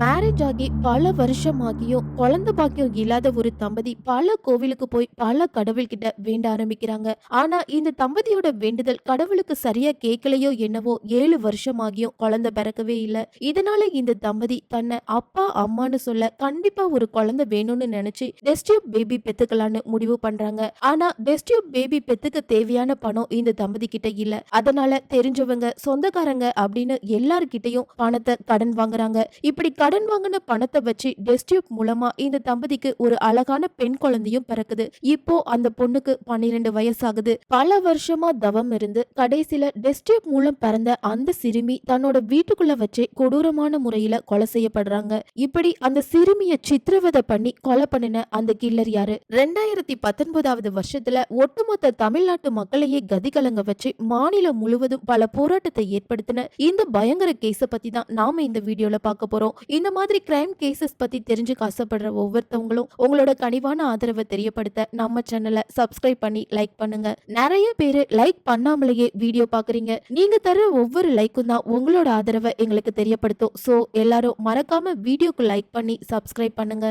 marriage ஆகி பல வருஷமாகியும் குழந்த பாக்கியம் இல்லாத ஒரு தம்பதி பல கோவிலுக்கு போய் பல கடவுள்கிட்ட வேண்ட ஆரம்பிக்கிறாங்க. ஆனா இந்த தம்பதியோட வேண்டுதல் கடவுளுக்கு சரியா கேட்கலையோ என்னவோ ஏழு வருஷம் ஆகியும் குழந்தை பிறக்கவே இல்லை. இதனால இந்த தம்பதி தன்னை அப்பா அம்மான்னு சொல்ல கண்டிப்பா ஒரு குழந்தை வேணும்னு நினைச்சு டெஸ்டியூப் பேபி பெத்துக்கலான்னு முடிவு பண்றாங்க. ஆனா டெஸ்டியூப் பேபி பெத்துக்க தேவையான பணம் இந்த தம்பதி கிட்ட இல்ல. அதனால தெரிஞ்சவங்க சொந்தக்காரங்க அப்படின்னு எல்லார்கிட்டையும் பணத்தை கடன் வாங்குறாங்க. இப்படி கடன் வாங்கின பணத்தை வச்சு டெஸ்டியூப் மூலமா இந்த தம்பதிக்கு ஒரு அழகான பெண் குழந்தையும் பிறக்குது. இப்போ அந்த பொண்ணுக்கு பன்னிரெண்டு வயசாகுது. பல வருஷமா தவம் இருந்து கடைசியில டெஸ்டியூப் மூலம் பிறந்த அந்த சிறுமி தன்னோட வீட்டுக்குள்ள வச்சே கொடூரமான முறையில கொலை செய்யப்படுறாங்க. இப்படி அந்த சிறுமிய சித்திரவதை பண்ணி கொலை பண்ணின அந்த கில்லர் யாரு? ரெண்டாயிரத்தி பத்தொன்பதாவது வருஷத்துல ஒட்டுமொத்த தமிழ்நாட்டு மக்களையே கதிகலங்க வச்சு மாநிலம் முழுவதும் பல போராட்டத்தை ஏற்படுத்தின இந்த பயங்கர கேஸ பத்தி தான் நாம இந்த வீடியோல பார்க்க போறோம். இந்த மாதிரி கிரைம் கேசஸ் பத்தி தெரிஞ்சுக்க ஆசைப்படுற ஒவ்வொருத்தவங்களும் உங்களோட கனிவான ஆதரவை தெரியப்படுத்த நம்ம சேனலை சப்ஸ்கிரைப் பண்ணி லைக் பண்ணுங்க. நிறைய பேரு லைக் பண்ணாமலேயே வீடியோ பாக்குறீங்க. நீங்க தர ஒவ்வொரு லைக்கும் தான் உங்களோட ஆதரவை எங்களுக்கு தெரியப்படுத்தும். சோ எல்லாரும் மறக்காம வீடியோக்கு லைக் பண்ணி சப்ஸ்கிரைப் பண்ணுங்க.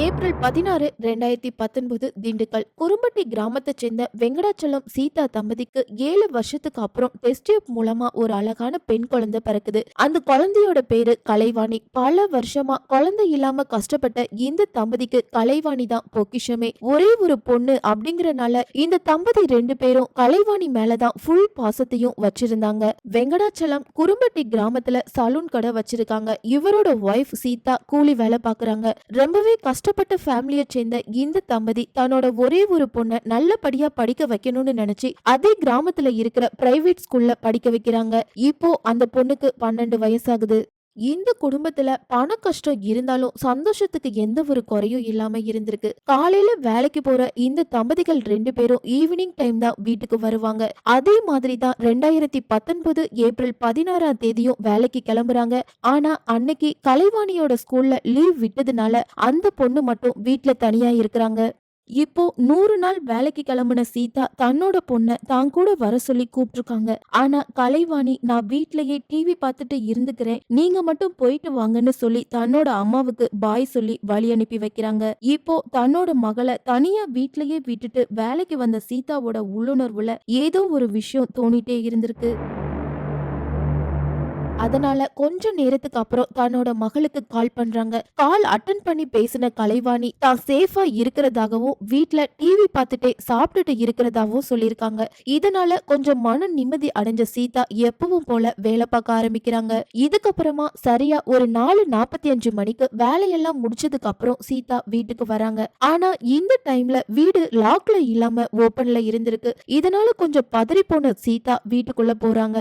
ஏப்ரல் பதினாறு ரெண்டாயிரத்தி பத்தொன்பது திண்டுக்கல். குறும்பட்டி கிராமத்தை சேர்ந்த வெங்கடாச்சலம் சீதா தம்பதிக்கு ஏழு வருஷத்துக்கு அப்புறம் டெஸ்ட் டியூப் மூலமா ஒரு அழகான பெண் குழந்தை பிறக்குது. அந்த குழந்தையோட பேரு கலைவாணி. பல வருஷமா குழந்தை இல்லாம கஷ்டப்பட்ட இந்த தம்பதிக்கு கலைவாணி தான் பொக்கிஷமே. ஒரே ஒரு பொண்ணு அப்படிங்கறனால இந்த தம்பதி ரெண்டு பேரும் கலைவாணி மேலதான் ஃபுல் பாசத்தையும் வச்சிருந்தாங்க. வெங்கடாச்சலம் குறும்பட்டி கிராமத்துல சலூன் கடை வச்சிருக்காங்க. இவரோட ஒய்ஃப் சீதா கூலி வேலை பாக்குறாங்க ரொம்பவே கஷ்டப்பட்ட ஃபேமிலியை சேர்ந்த இந்த தம்பதி தன்னோட ஒரே ஒரு பொண்ணை நல்லபடியா படிக்க வைக்கணும்னு நினைச்சு அதே கிராமத்துல இருக்கிற பிரைவேட் ஸ்கூல்ல படிக்க வைக்கிறாங்க. இப்போ அந்த பொண்ணுக்கு பன்னெண்டு வயசாகுது. இந்த குடும்பத்துல பண கஷ்டம் இருந்தாலும் சந்தோஷத்துக்கு எந்த ஒரு குறையும் இல்லாம இருந்திருக்கு. காலையில வேலைக்கு போற இந்த தம்பதிகள் ரெண்டு பேரும் ஈவினிங் டைம் தான் வீட்டுக்கு வருவாங்க. அதே மாதிரி தான் ரெண்டாயிரத்தி பத்தொன்பது ஏப்ரல் பதினாறாம் தேதியும் வேலைக்கு கிளம்புறாங்க. ஆனா அன்னைக்கு கலைவாணியோட ஸ்கூல்ல லீவ் விட்டதுனால அந்த பொண்ணு மட்டும் வீட்டுல தனியா இருக்கிறாங்க. இப்போ நூறு நாள் வேலைக்கு கிளம்புன சீதா தன்னோட பொண்ணை தான் கூட வர சொல்லி கூப்பிட்டுருக்காங்க. ஆனா கலைவாணி நான் வீட்லயே டிவி பார்த்துட்டு இருந்துக்கிறேன். நீங்க மட்டும் போயிட்டு வாங்கன்னு சொல்லி தன்னோட அம்மாவுக்கு பாய் சொல்லி வழி அனுப்பி வைக்கிறாங்க. இப்போ தன்னோட மகளை தனியா வீட்லயே விட்டுட்டு வேலைக்கு வந்த சீதாவோட உள்ளுணர்வுல ஏதோ ஒரு விஷயம் தோணிட்டே இருந்திருக்கு. அதனால கொஞ்ச நேரத்துக்கு அப்புறம் தன்னோட மகளுக்கு கால் பண்றாங்க. கால் அட்டன் பண்ணி பேசின கலைவாணி தான் சேஃபா இருக்கிறதாகவும் வீட்டுல டிவி பார்த்துட்டே சாப்பிட்டுட்டு இருக்கிறதாகவும் சொல்லியிருக்காங்க. இதனால கொஞ்சம் மன நிம்மதி அடைஞ்ச சீதா எப்பவும் போல வேலை பார்க்க ஆரம்பிக்கிறாங்க. இதுக்கப்புறமா சரியா ஒரு நாலு நாற்பத்தி அஞ்சு மணிக்கு வேலையெல்லாம் முடிச்சதுக்கு அப்புறம் சீதா வீட்டுக்கு வராங்க. ஆனா இந்த டைம்ல வீடு லாக்ல இல்லாம ஓபன்ல இருந்திருக்கு. இதனால கொஞ்சம் பதறி போன சீதா வீட்டுக்குள்ள போறாங்க.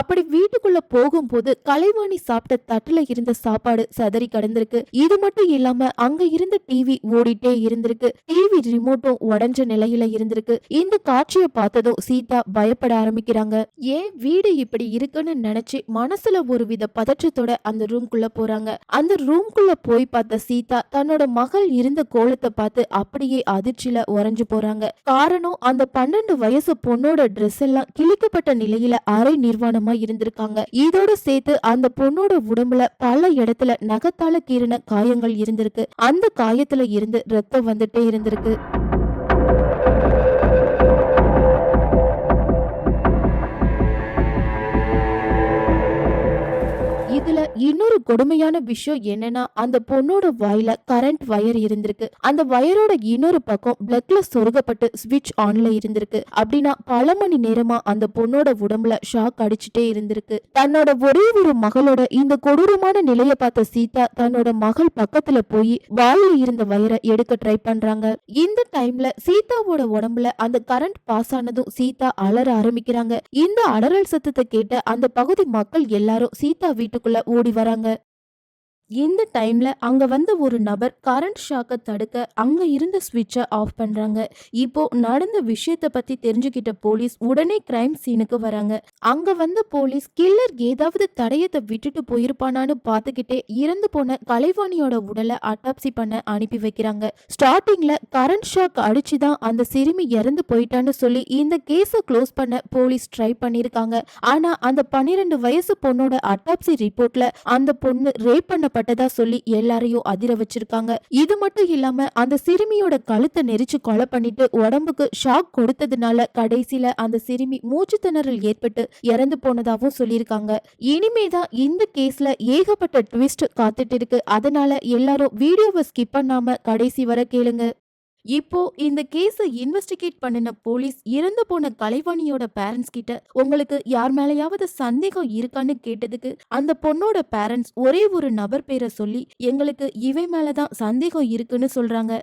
அப்படி வீட்டுக்குள்ள போகும்போது கலைவாணி சாப்பிட்ட தட்டுல இருந்த சாப்பாடு சதறி கடந்திருக்கு. இது மட்டும் இல்லாம அங்க இருந்த டிவி ஓடிட்டே இருந்திருக்கு. டிவி ரிமோட்டும் உடஞ்ச நிலையில இருந்திருக்கு. இந்த காட்சியை பார்த்ததும் சீதா பயப்பட ஆரம்பிக்கிறாங்க. ஏன் வீடு இப்படி இருக்குன்னு நினைச்சு மனசுல ஒரு வித பதற்றத்தோட அந்த ரூம்குள்ள போறாங்க. அந்த ரூம்குள்ள போய் பார்த்த சீதா தன்னோட மகள் இருந்த கோலத்தை பார்த்து அப்படியே அதிர்ச்சியில உறைஞ்சு போறாங்க. காரணம் அந்த பன்னெண்டு வயசு பொண்ணோட ட்ரெஸ் எல்லாம் கிழிக்கப்பட்ட நிலையில அரை நிர்வாணம் இருந்திருக்காங்க. இதோட சேர்த்து அந்த பொண்ணோட உடம்புல பல இடத்துல நகத்தால கீறின காயங்கள் இருந்திருக்கு. அந்த காயத்துல இருந்து ரத்தம் வந்துட்டே இருந்திருக்கு. இன்னொரு கொடுமையான விஷயம் என்னன்னா அந்த பொண்ணோட வாயில கரண்ட் வயர் இருந்திருக்கு. அந்த வயரோட இன்னொரு பக்கம் பிளக்ல சொருகப்பட்டு ஸ்விட்ச் ஆன்ல இருந்திருக்கு. அப்படின்னா பல மணி நேரமா அந்த பொண்ணோட உடம்புல ஷாக் அடிச்சுட்டே இருந்திருக்கு. தன்னோட ஒரே ஒரு மகளோட இந்த கொடூரமான நிலையை பார்த்த சீதா தன்னோட மகள் பக்கத்துல போய் வாயில இருந்த வயரை எடுக்க ட்ரை பண்றாங்க. இந்த டைம்ல சீதாவோட உடம்புல அந்த கரண்ட் பாஸ் ஆனதும் சீதா அலற ஆரம்பிக்கிறாங்க. இந்த அலறல் சத்தத்தை கேட்ட அந்த பகுதி மக்கள் எல்லாரும் சீதா வீட்டுக்குள்ள ஓடி வராங்க. இந்த டைம்ல அங்க வந்த ஒரு நபர் கரண்ட் ஷாக்கை தடுக்க அங்க இருந்த ஸ்விட்சை ஆஃப் பண்றாங்க. இப்போ நடந்த விஷயத்த பத்தி தெரிஞ்சுக்கிட்ட போலீஸ் உடனே கிரைம் சீனுக்கு வராங்க. அங்க வந்த போலீஸ் கில்லர் ஏதாவது தடயத்தை விட்டுட்டு போயிருப்பானான்னு பார்த்துக்கிட்டே இறந்து போன கலைவாணியோட உடலை அட்டாப்சி பண்ண அனுப்பி வைக்கிறாங்க. ஸ்டார்டிங்ல கரண்ட் ஷாக் அடிச்சுதான் அந்த சிறுமி இறந்து போயிட்டான்னு சொல்லி இந்த கேஸை க்ளோஸ் பண்ண போலீஸ் ட்ரை பண்ணிருக்காங்க ஆனா அந்த பன்னிரெண்டு வயசு பொண்ணோட அட்டாப்சி ரிப்போர்ட்ல அந்த பொண்ணு ரேப் பண்ணப்பட்டதா சொல்லி எல்லாரையும் அதிர வச்சிருக்காங்க. இது மட்டும் இல்லாம அந்த சிறுமியோட கழுத்தை நெரிச்சு கொலை பண்ணிட்டு உடம்புக்கு ஷாக் கொடுத்ததுனால கடைசியில அந்த சிறுமி மூச்சு திணறல் ஏற்பட்டு இறந்து போனதாவும் சொல்லியிருக்காங்க. இனிமேதான் இந்த கேஸ்ல ஏகப்பட்ட ட்விஸ்ட் காத்துட்டு இருக்கு. அதனால எல்லாரும் வீடியோவை ஸ்கிப் பண்ணாம கடைசி வர கேளுங்க. இப்போ இந்த கேஸை இன்வெஸ்டிகேட் பண்ணின போலீஸ் இறந்து போன கலைவாணியோட பேரண்ட்ஸ் கிட்ட உங்களுக்கு யார் மேலயாவது சந்தேகம் இருக்கான்னு கேட்டதுக்கு அந்த பொண்ணோட பேரண்ட்ஸ் ஒரே ஒரு நபர் பேரை சொல்லி எங்களுக்கு இவை மேலதான் சந்தேகம் இருக்குன்னு சொல்றாங்க.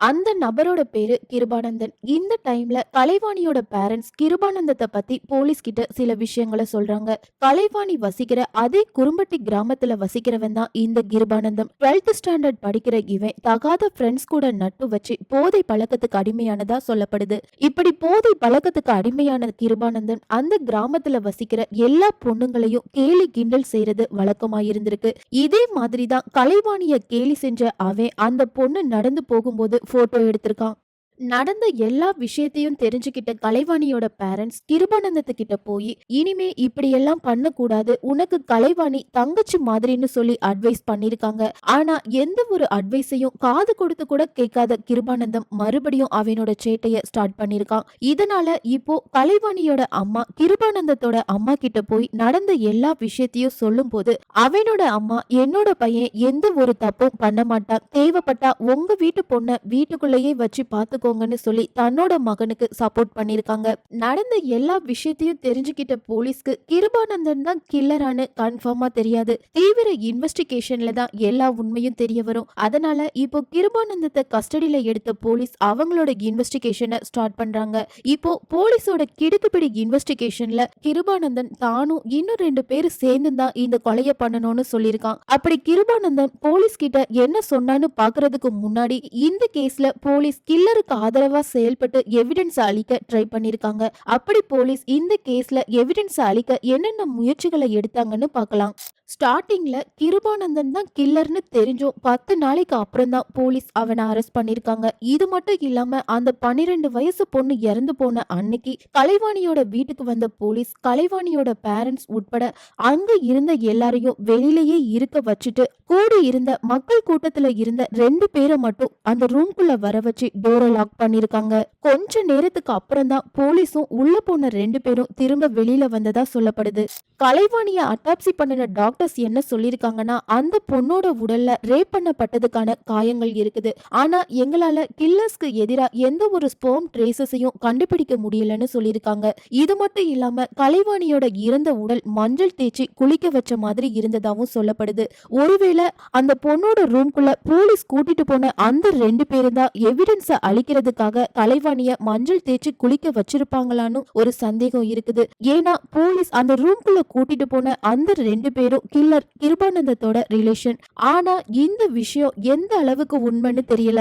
அந்த நபரோட பேரு கிருபானந்தன். இந்த டைம்ல கலைவாணியோட பேரண்ட்ஸ் கிருபானந்தத்தை பத்தி போலீஸ் கிட்ட சில விஷயங்களை சொல்றாங்க. கலைவாணி வசிக்கிற அதே குறும்பட்டி கிராமத்துல வசிக்கிறவன் தான் இந்த கிருபானந்தம். 12th ஸ்டாண்டர்ட் படிக்கிற இவன் தகாத ஃப்ரெண்ட்ஸ் கூட நட்டு வச்சு போதை பழக்கத்துக்கு அடிமையானதா சொல்லப்படுது. இப்படி போதை பழக்கத்துக்கு அடிமையான கிருபானந்தன் அந்த கிராமத்துல வசிக்கிற எல்லா பொண்ணுங்களையும் கேலி கிண்டல் செய்யறது வழக்கமா இருந்திருக்கு இதே மாதிரி தான் கலைவாணிய கேலி செஞ்ச அவன் அந்த பொண்ணு நடந்து போகும்போது ஃபோட்டோ எடுத்திருக்கான். நடந்த எல்லா விஷயத்தையும் தெரிஞ்சுக்கிட்ட கலைவாணியோட பேரண்ட்ஸ் கிருபானந்தத்து கிட்ட போய் இனிமே இப்படி எல்லாம் பண்ணக்கூடாது. உனக்கு கலைவாணி தங்கச்சி மாதிரின்னு சொல்லி அட்வைஸ் பண்ணிருக்காங்க. ஆனா எந்த ஒரு அட்வைஸையும் காது கொடுத்து கூட கேட்காத கிருபானந்தம் மறுபடியும் அவனோட சேட்டைய ஸ்டார்ட் பண்ணிருக்கான். இதனால இப்போ கலைவாணியோட அம்மா கிருபானந்தத்தோட அம்மா கிட்ட போய் நடந்த எல்லா விஷயத்தையும் சொல்லும் போது அவனோட அம்மா என்னோட பையன் எந்த ஒரு தப்பும் பண்ண மாட்டான். தேவைப்பட்டா உங்க வீட்டு பொண்ண வீட்டுக்குள்ளேயே வச்சு பார்த்து பாத்துக்கோங்கன்னு சொல்லி தன்னோட மகனுக்கு சப்போர்ட் பண்ணிருக்காங்க நடந்த எல்லா விஷயத்தையும் தெரிஞ்சுக்கிட்ட போலீஸ்க்கு கிருபானந்தன் தான் கில்லரானு கன்ஃபார்மா தெரியாது. தீவிர இன்வெஸ்டிகேஷன்ல தான் எல்லா உண்மையும் தெரிய வரும். அதனால இப்போ கிருபானந்தத்தை கஸ்டடியில எடுத்த போலீஸ் அவங்களோட இன்வெஸ்டிகேஷனை ஸ்டார்ட் பண்றாங்க. இப்போ போலீஸோட கிடுக்குப்பிடி இன்வெஸ்டிகேஷன்ல கிருபானந்தன் தானும் இன்னும் ரெண்டு பேர் சேர்ந்து தான் இந்த கொலையை பண்ணணும்னு சொல்லியிருக்கான். அப்படி கிருபானந்தன் போலீஸ் கிட்ட என்ன சொன்னான்னு பாக்குறதுக்கு முன்னாடி இந்த கேஸ்ல போலீஸ் கில்லருக்கு ஆதரவா செயல்பட்டு எவிடன்ஸ் அளிக்க ட்ரை பண்ணிருக்காங்க. அப்படி போலீஸ் இந்த கேஸ்ல எவிடன்ஸ் அளிக்க என்னென்ன முயற்சிகளை எடுத்தாங்கன்னு பார்க்கலாம். ஸ்டார்டிங்கில் கிருபானந்தன் தான் கில்லர்னு தெரிஞ்சும் பத்து நாளைக்கு அப்புறம் தான் போலீஸ் அவனை அரெஸ்ட் பண்ணியிருக்காங்க இது மட்டும் இல்லாமல் அந்த பன்னிரெண்டு வயசு பொண்ணு இறந்து போன அன்னைக்கு கலைவாணியோட வீட்டுக்கு வந்த போலீஸ் கலைவாணியோட பேரண்ட்ஸ் உட்பட அங்கே இருந்த எல்லாரையும் வெளியிலேயே இருக்க வச்சுட்டு கூடி இருந்த மக்கள் கூட்டத்தில் இருந்த ரெண்டு பேரை மட்டும் அந்த ரூம்குள்ள வர வச்சு டோரை லாக் பண்ணியிருக்காங்க கொஞ்ச நேரத்துக்கு அப்புறம் தான் போலீஸும் உள்ள போன ரெண்டு பேரும் திரும்ப வெளியில வந்ததா சொல்லப்படுது. கலைவாணியை அட்டாப்சி பண்ணின டாக்டர்ஸ் என்ன சொல்லியிருக்காங்கன்னா அந்த பொண்ணோட உடல்ல ரேப் பண்ணப்பட்டதுக்கான காயங்கள் இருக்குது. ஆனா எங்களால கில்லர்ஸ்க்கு எதிராக எந்த ஒரு ஸ்போம் ட்ரேசஸையும் கண்டுபிடிக்க முடியலன்னு சொல்லியிருக்காங்க. இது மட்டும் இல்லாம கலைவாணியோட இறந்த உடல் மஞ்சள் தேய்ச்சி குளிக்க வச்ச மாதிரி இருந்ததாகவும் சொல்லப்படுது. ஒருவேளை அந்த பொண்ணோட ரூம்குள்ள போலீஸ் கூட்டிட்டு போன அந்த ரெண்டு பேரும் தான் எவிடன்ஸ அழிக்கிறதுக்காக கலைவாணிய மஞ்சள் தேய்ச்சி குளிக்க வச்சிருப்பாங்களான்னு ஒரு சந்தேகம் இருக்குது. ஏன்னா போலீஸ் அந்த ரூம்குள்ள கூட்டிட்டு போன அந்த ரெண்டு பேரும் கில்லர் கிருபானந்தத்தோட ரிலேஷன் ஆனா இந்த விஷயம் எந்த அளவுக்கு உண்மைன்னு தெரியல.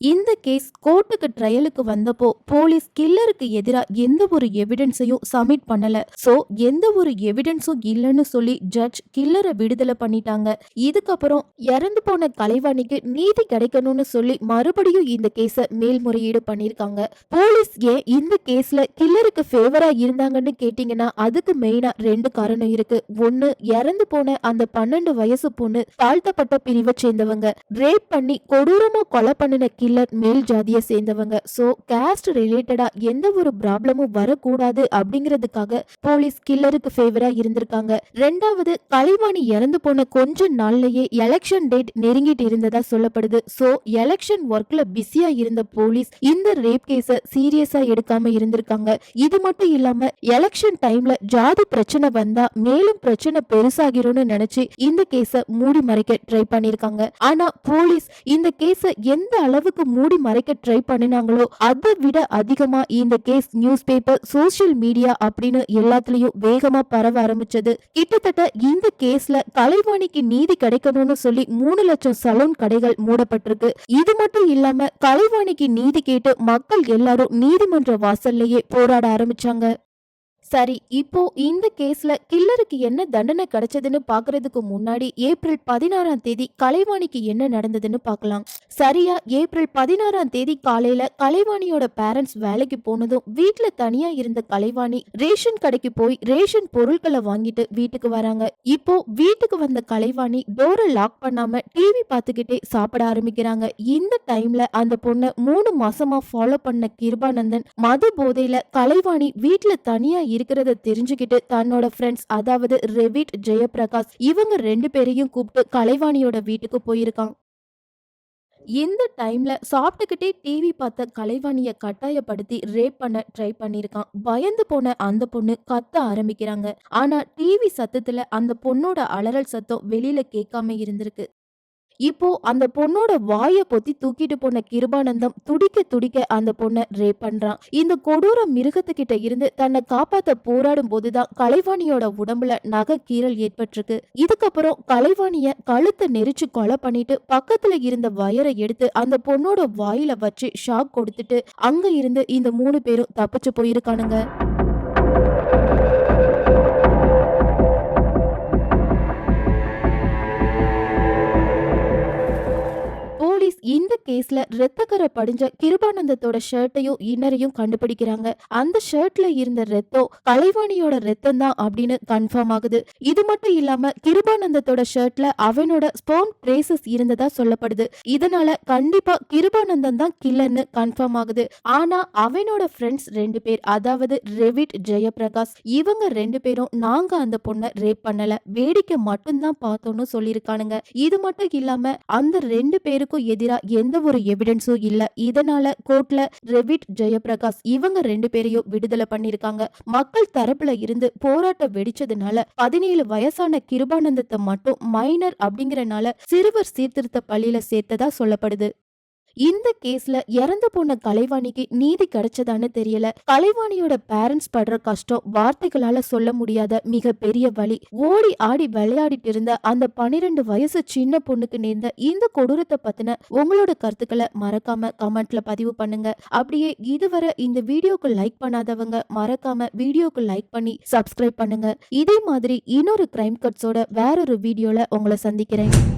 இந்த கேஸ் கோர்ட்டுக்கு ட்ரையலுக்கு வந்தப்போ போலீஸ் கில்லருக்கு எதிராக எந்த ஒரு எவிடன்ஸையும் சப்மிட் பண்ணல. சோ எந்த ஒரு எவிடன்ஸும் இல்லைன்னு சொல்லி ஜட்ஜ் கில்லரை விடுதலை பண்ணிட்டாங்க. இதுக்கப்புறம் இறந்து போன கலைவாணிக்கு நீதி கிடைக்கணும்னு சொல்லி மறுபடியும் இந்த கேஸை மேல்முறையீடு பண்ணிருக்காங்க போலீஸ் ஏன் இந்த கேஸ்ல கில்லருக்கு ஃபேவரா இருந்தாங்கன்னு கேட்டீங்கன்னா அதுக்கு மெயினா ரெண்டு காரணம் இருக்கு. ஒன்னு இறந்து போன அந்த பன்னெண்டு வயசு பொண்ணு தாழ்த்தப்பட்ட பிரிவை சேர்ந்தவங்க. ரேப் பண்ணி கொடூரமா கொலை பண்ணின இல்லை மேல் ஜாதியை சேர்ந்தவங்க. சோ கேஸ்ட் ரிலேட்டடா எந்த ஒரு ப்ராப்ளமும் வரக்கூடாது அப்படிங்கிறதுக்காக போலீஸ் கில்லருக்கு ஃபேவரா இருந்திருக்காங்க. ரெண்டாவது கலைவாணி இறந்து போன கொஞ்ச நாள்லயே எலெக்ஷன் டேட் நெருங்கிட்டு இருந்ததா சொல்லப்படுது. ஸோ எலெக்ஷன் ஒர்க்ல பிஸியா இருந்த போலீஸ் இந்த ரேப் கேஸ சீரியஸா எடுக்காம இருந்திருக்காங்க. இது மட்டும் இல்லாம எலெக்ஷன் டைம்ல ஜாதி பிரச்சனை வந்தா மேலும் பிரச்சனை பெருசாகிரும்னு நினைச்சு இந்த கேஸ மூடி மறைக்க ட்ரை பண்ணிருக்காங்க. ஆனா போலீஸ் இந்த கேஸ எந்த அளவுக்கு அளவுக்கு மூடி மறைக்க ட்ரை பண்ணினாங்களோ அதை விட அதிகமா இந்த case news paper social media அப்படின்னு எல்லாத்துலயும் வேகமா பரவ ஆரம்பிச்சது. கிட்டத்தட்ட இந்த கேஸ்ல கலைவாணிக்கு நீதி கிடைக்கணும்னு சொல்லி மூணு லட்சம் சலூன் கடைகள் மூடப்பட்டிருக்கு. இது மட்டும் இல்லாம கலைவாணிக்கு நீதி கேட்டு மக்கள் எல்லாரும் நீதிமன்ற வாசல்லையே போராட ஆரம்பிச்சாங்க. சரி இப்போ இந்த கேஸ்ல கில்லருக்கு என்ன தண்டனை கிடைச்சதுன்னு பாக்குறதுக்கு முன்னாடி ஏப்ரல் பதினாறாம் தேதி கலைவாணிக்கு என்ன நடந்ததுன்னு பார்க்கலாம் சரியா ஏப்ரல் பதினாறாம் தேதி காலையில கலைவாணியோட பேரண்ட்ஸ் வேலைக்கு போனதும் வீட்டுல தனியா இருந்த கலைவாணி ரேஷன் கடைக்கு போய் ரேஷன் பொருட்களை வாங்கிட்டு வீட்டுக்கு வராங்க. இப்போ வீட்டுக்கு வந்த கலைவாணி டோரை லாக் பண்ணாம டிவி பார்த்துக்கிட்டே சாப்பிட ஆரம்பிக்கிறாங்க. இந்த டைம்ல அந்த பொண்ணை மூணு மாசமா ஃபாலோ பண்ண கிருபானந்தன் மது போதையில கலைவாணி வீட்ல தனியா இருக்கிறத தெரிஞ்சுக்கிட்டு தன்னோட ஃப்ரெண்ட்ஸ் அதாவது ரெவிட் ஜெயபிரகாஷ் இவங்க ரெண்டு பேரையும் கூப்பிட்டு கலைவாணியோட வீட்டுக்கு போயிருக்கான் இந்த டைம்ல சாப்பிட்டுக்கிட்டே டிவி பார்த்த கலைவாணிய கட்டாயப்படுத்தி ரேப் பண்ண ட்ரை பண்ணிருக்கான் பயந்து போன அந்த பொண்ணு கத்த ஆரம்பிக்கிறாங்க. ஆனா டிவி சத்தத்துல அந்த பொண்ணோட அலறல் சத்தம் வெளியில கேட்காம இருந்திருக்கு. இப்போ அந்த பொண்ணோட வாயை பொத்தி தூக்கிட்டு போன கிருபானந்தம் துடிக்க துடிக்க அந்த பொண்ணை ரேப் பண்றான். இந்த கொடூர மிருகத்துக்கிட்ட இருந்து தன்னை காப்பாத்த போராடும் போதுதான் கலைவாணியோட உடம்புல நகை கீறல் ஏற்பட்டிருக்கு. இதுக்கப்புறம் கலைவாணிய கழுத்தை நெரிச்சு கொலை பண்ணிட்டு பக்கத்துல இருந்த வயரை எடுத்து அந்த பொண்ணோட வாயில வச்சு ஷாக் கொடுத்துட்டு அங்க இருந்து இந்த மூணு பேரும் தப்பிச்சு போயிருக்கானுங்க. போலீஸ் இந்த கேஸ்ல ரத்தக்கரை படிஞ்ச கிருபானந்தத்தோட ஷர்ட்டையும் இன்னரையும் கண்டுபிடிக்கிறாங்க. அந்த ஷர்ட்ல இருந்த ரத்தம் கலைவாணியோட ரத்தம் தான் அப்படின்னு கன்ஃபார்ம் ஆகுது. இது மட்டும் இல்லாம கிருபானந்தத்தோட ஷர்ட்ல அவனோட ஸ்போன் ட்ரேசஸ் இருந்ததா சொல்லப்படுது. இதனால கண்டிப்பா கிருபானந்தம் தான் கில்லர்னு கன்ஃபார்ம் ஆகுது. ஆனா அவனோட ஃப்ரெண்ட்ஸ் ரெண்டு பேர் அதாவது ரெவிட் ஜெயபிரகாஷ் இவங்க ரெண்டு பேரும் நாங்க அந்த பொண்ணை ரேப் பண்ணல. வேடிக்கை மட்டும்தான் பார்த்தோம்னு சொல்லியிருக்கானுங்க. இது மட்டும் இல்லாம அந்த ரெண்டு பேருக்கும் எதிராக எந்த ஒரு எவிடன்ஸும் இல்ல. இதனால கோர்ட்ல ரெவிட் ஜெயபிரகாஷ் இவங்க ரெண்டு பேரையும் விடுதலை பண்ணிருக்காங்க மக்கள் தரப்புல இருந்து போராட்டம் வெடிச்சதுனால பதினேழு வயசான கிருபானந்தத்தை மட்டும் மைனர் அப்படிங்கறனால சிறுவர் சீர்திருத்த பள்ளியில சேர்த்ததா சொல்லப்படுது. இந்த கேஸ்ல இறந்து போன கலைவாணிக்கு நீதி கிடைச்சதான்னு தெரியல. கலைவாணியோட பேரண்ட்ஸ் படுற கஷ்டம் வார்த்தைகளால சொல்ல முடியாத மிக பெரிய வழி ஓடி ஆடி விளையாடிட்டு இருந்த அந்த பனிரெண்டு வயசு சின்ன பொண்ணுக்கு நேர்ந்த இந்த கொடூரத்தை பத்தின உங்களோட கருத்துக்களை மறக்காம கமெண்ட்ல பதிவு பண்ணுங்க. அப்படியே இதுவரை இந்த வீடியோக்கு லைக் பண்ணாதவங்க மறக்காம வீடியோக்கு லைக் பண்ணி சப்ஸ்கிரைப் பண்ணுங்க. இதே மாதிரி இன்னொரு கிரைம் கட்ஸோட வேறொரு வீடியோல உங்களை சந்திக்கிறேன்.